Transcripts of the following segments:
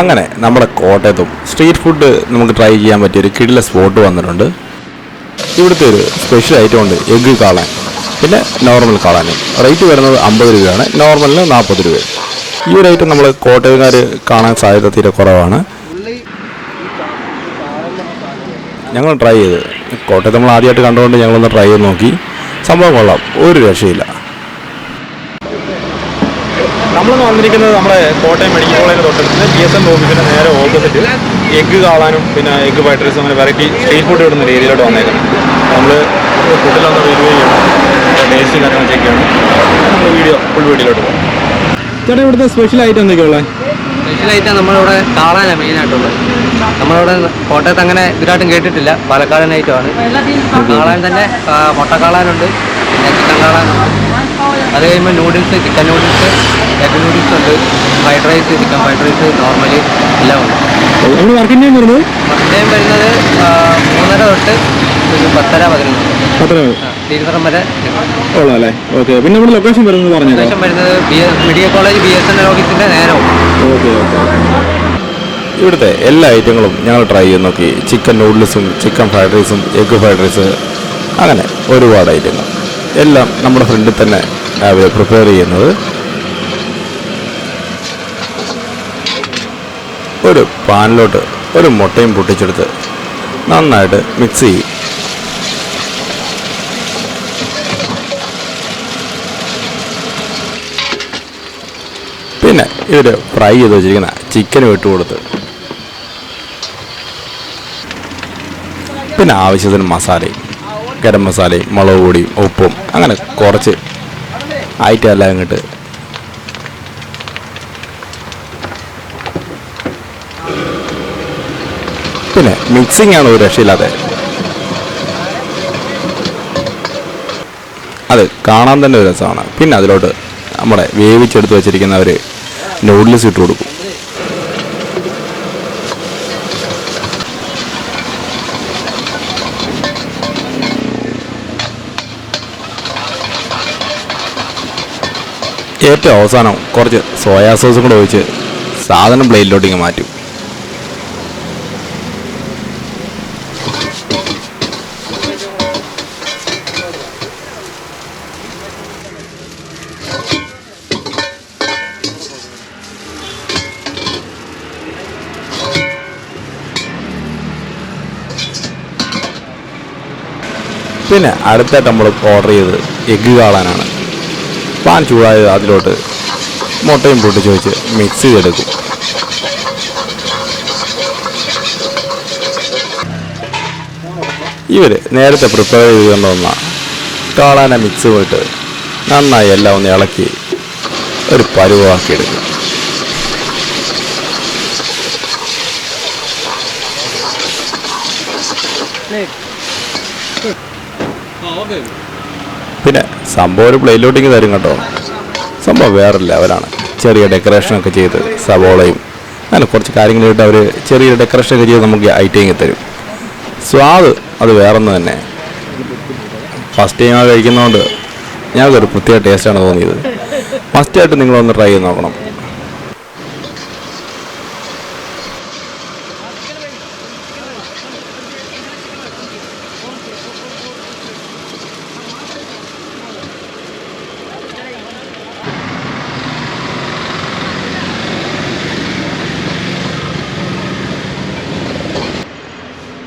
അങ്ങനെ നമ്മുടെ കോട്ടയത്തും സ്ട്രീറ്റ് ഫുഡ് നമുക്ക് ട്രൈ ചെയ്യാൻ പറ്റിയ ഒരു കിടില സ്പോട്ട് വന്നിട്ടുണ്ട്. ഇവിടുത്തെ ഒരു സ്പെഷ്യൽ ഐറ്റം ഉണ്ട് എഗ്ഗ് കാളാൻ. പിന്നെ നോർമൽ കാളാനും റേറ്റ് വരുന്നത് അമ്പത് രൂപയാണ് നോർമലിന് നാൽപ്പത് രൂപ. ഈ ഒരു ഐറ്റം നമ്മൾ കോട്ടയംകാർ കാണാൻ സാധ്യത തീരെ കുറവാണ്. ഞങ്ങൾ ട്രൈ ചെയ്ത്. കോട്ടയത്ത് നമ്മൾ ആദ്യമായിട്ട് കണ്ടുകൊണ്ട് ഞങ്ങളൊന്ന് ട്രൈ ചെയ്ത് നോക്കി. സംഭവം കൊള്ളാം ഒരു രക്ഷയില്ല. നമ്മളൊന്ന് വന്നിരിക്കുന്നത് നമ്മുടെ കോട്ടയം മെഡിക്കൽ കോളേജിന് തൊട്ടടുത്ത് ബി എസ് എൻ ഓഫീസിന്റെ നേരെ ഓപ്പോസിറ്റ് എഗ്ഗ് കാണാനും പിന്നെ എഗ്ഗ് ഫ്രൈഡ് റൈസ് അങ്ങനെ വെറൈറ്റി സ്ട്രീറ്റ് ഫുഡ് കിട്ടുന്ന രീതിയിലോട്ട് വന്നേക്കുന്നത്. നമ്മൾ ഫുഡിലൊന്ന് റിവ്യൂ ചെയ്യണം ടേസ്റ്റ് കാര്യങ്ങൾ ചെക്ക് ചെയ്യണം നമ്മൾ വീഡിയോ ഫുൾ വീഡിയോയിലോട്ട് പോകാം. ചേട്ടാ ഇവിടുത്തെ സ്പെഷ്യൽ ഐറ്റം എന്തൊക്കെയുള്ളത് സ്പെഷ്യലായിട്ട് നമ്മളിവിടെ കാണാനാണ് മെയിനായിട്ടുള്ളത് നമ്മളിവിടെ കോട്ടയത്ത് അങ്ങനെ ഇതിനായിട്ടും കേട്ടിട്ടില്ല. പാലക്കാടൻ ഐറ്റമാണ് കാളാൻ തന്നെ മുട്ട കാളാനുണ്ട്. പിന്നെ ചിക്കൻ കാളാനുണ്ട്. അത് കഴിയുമ്പോൾ noodles chicken noodles egg noodles ഉണ്ട്. Fried rice chicken fried rice normally എല്ലാം ഉണ്ട്. വർക്കിംഗ് ടൈം വരുന്നത്? ഫസ്റ്റ് ടൈം വരുന്നത് മൂന്നര തൊട്ട് ഒരു പത്തര പതിനൊന്ന്. അത്ര തിരുവനന്തപുരം വരെ ഉള്ളൂ അല്ലേ ഓക്കെ പിന്നെ നമ്മുടെ ലൊക്കേഷൻ വരുന്നത് പറഞ്ഞേക്കാം ശേഷം വരുന്നത് B medical college B S N L ഓഫീസിന്റെ നേരവും ഓക്കെ ഓക്കെ ഇവിടുത്തെ എല്ലാ ഐറ്റങ്ങളും ഞങ്ങൾ ട്രൈ ചെയ്ത് നോക്കി. ചിക്കൻ നൂഡിൽസും ചിക്കൻ ഫ്രൈഡ് റൈസും എഗ് ഫ്രൈഡ് റൈസ് അങ്ങനെ ഒരുപാട് ഐറ്റങ്ങൾ. എല്ലാം നമ്മുടെ ഫ്രണ്ടിൽ തന്നെ അവർ പ്രിപ്പയർ ചെയ്യുന്നത്. ഒരു പാനിലോട്ട് ഒരു മുട്ടയും പൊട്ടിച്ചെടുത്ത് നന്നായിട്ട് മിക്സ് ചെയ്യും. പിന്നെ ഇവർ ഫ്രൈ ചെയ്ത് വെച്ചിരിക്കുന്ന ചിക്കനും ഇട്ട് കൊടുത്ത്. പിന്നെ ആവശ്യത്തിന് മസാലയും ഗരം മസാലയും മുളക് പൊടിയും ഉപ്പും അങ്ങനെ കുറച്ച് ഐറ്റം അങ്ങോട്ട്. പിന്നെ മിക്സിംഗ് ആണ് ഒരു രക്ഷയില്ലാതെ. അത് കാണാൻ തന്നെ ഒരു രസമാണ്. പിന്നെ അതിലോട്ട് നമ്മുടെ വേവിച്ചെടുത്ത് വെച്ചിരിക്കുന്ന ഒരു നൂഡിൽസ് ഇട്ട് കൊടുക്കും. ഏറ്റവും അവസാനം കുറച്ച് സോയാ സോസും കൂടെ ഒഴിച്ച് സാധനം പ്ലേറ്റിലോട്ടിങ്ങ് മാറ്റും. പിന്നെ അടുത്തായിട്ട് നമ്മൾ ഓർഡർ ചെയ്തത് എഗ്ഗ് കാളാനാണ്. പാൻ ചൂടായത് അതിലോട്ട് മുട്ടയും പൊട്ടിച്ച് വെച്ച് മിക്സ് ചെയ്തെടുക്കും. ഇവർ നേരത്തെ പ്രിപ്പയർ ചെയ്തുകൊണ്ട് വന്ന കാളാന മിക്സ് പോയിട്ട് നന്നായി എല്ലാം ഒന്ന് ഇളക്കി ഒരു പരുവാക്കി എടുക്കും പിന്നെ സംഭവം ഒരു പ്ലേറ്റിലോട്ടിങ് തരും കേട്ടോ. സംഭവം വേറെ ലെവലാണ്. ചെറിയ ഡെക്കറേഷനൊക്കെ ചെയ്ത് സവോളയും അങ്ങനെ കുറച്ച് കാര്യങ്ങളിട്ട് അവർ ചെറിയ ഡെക്കറേഷനൊക്കെ ചെയ്ത് നമുക്ക് ഐറ്റം തരും. സ്വാദ് അത് വേറൊന്ന് തന്നെ. ഫസ്റ്റ് ടൈം കഴിക്കുന്നതുകൊണ്ട് ഞങ്ങൾക്കൊരു പ്രത്യേക ടേസ്റ്റാണ് തോന്നിയത്. മസ്റ്റായിട്ട് നിങ്ങളൊന്ന് ട്രൈ ചെയ്ത് നോക്കണം.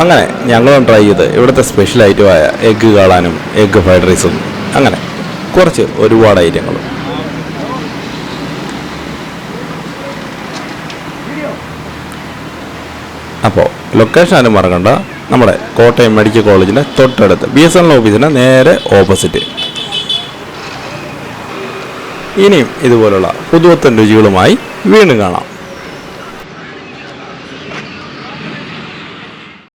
അങ്ങനെ ഞങ്ങളും ട്രൈ ചെയ്ത് ഇവിടുത്തെ സ്പെഷ്യൽ ഐറ്റമായ എഗ്ഗ് കാളാനും എഗ്ഗ് ഫ്രൈഡ് റൈസും അങ്ങനെ കുറച്ച് ഒരുപാട് ഐറ്റങ്ങളും അപ്പോൾ ലൊക്കേഷൻ ആരും മറക്കണ്ട. നമ്മുടെ കോട്ടയം മെഡിക്കൽ കോളേജിന്റെ തൊട്ടടുത്ത്. ബി എസ് എൻ ഓഫീസിന്റെ നേരെ ഓപ്പോസിറ്റ് ഇനിയും ഇതുപോലുള്ള പുതുവത്തൻ രുചികളുമായി വീണ്ടും കാണാം.